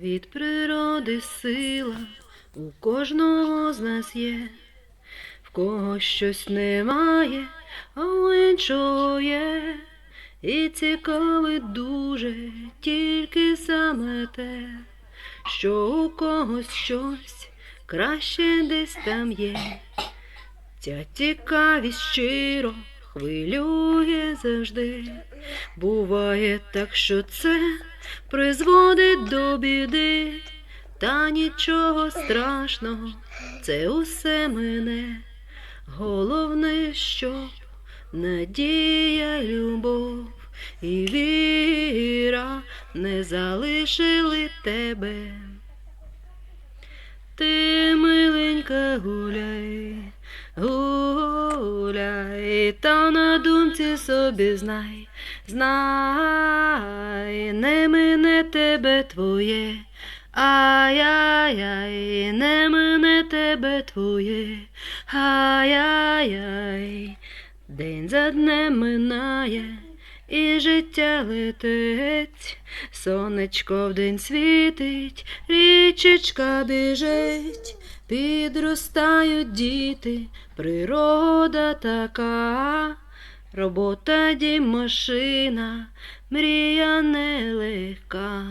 від природи сила у кожного з нас є, в когось щось немає, а у іншого є. І цікавить дуже тільки саме те, що у когось щось краще десь там є. Ця цікавість щиро хвилює завжди. Буває так, що це призводить до біди, та нічого страшного, це усе мене. Головне, що надія, любов і віра не залишили тебе. Ти, миленька, гуляй, гуляй, та на думці собі знай, знай, не мине тебе твоє, ай-яй-яй, не мине тебе твоє, ай-яй-яй, день за днем минає. І життя летить, сонечко вдень світить, річечка біжить, підростають діти, природа така, робота дім машина, мрія нелегка.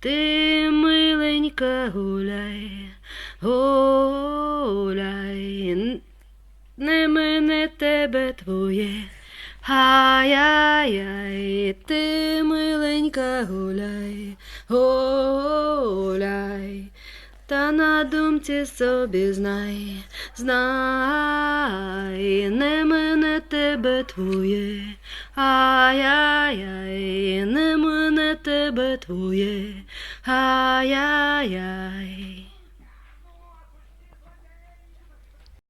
Ти, миленька, гуляй, гуляй, не мене тебе твоє. Ай-яй-яй, ти миленька гуляй, гуляй, та на думці собі знай, знай, не мене тебе твоє, ай-яй-яй, не мене тебе твоє, ай-яй-яй.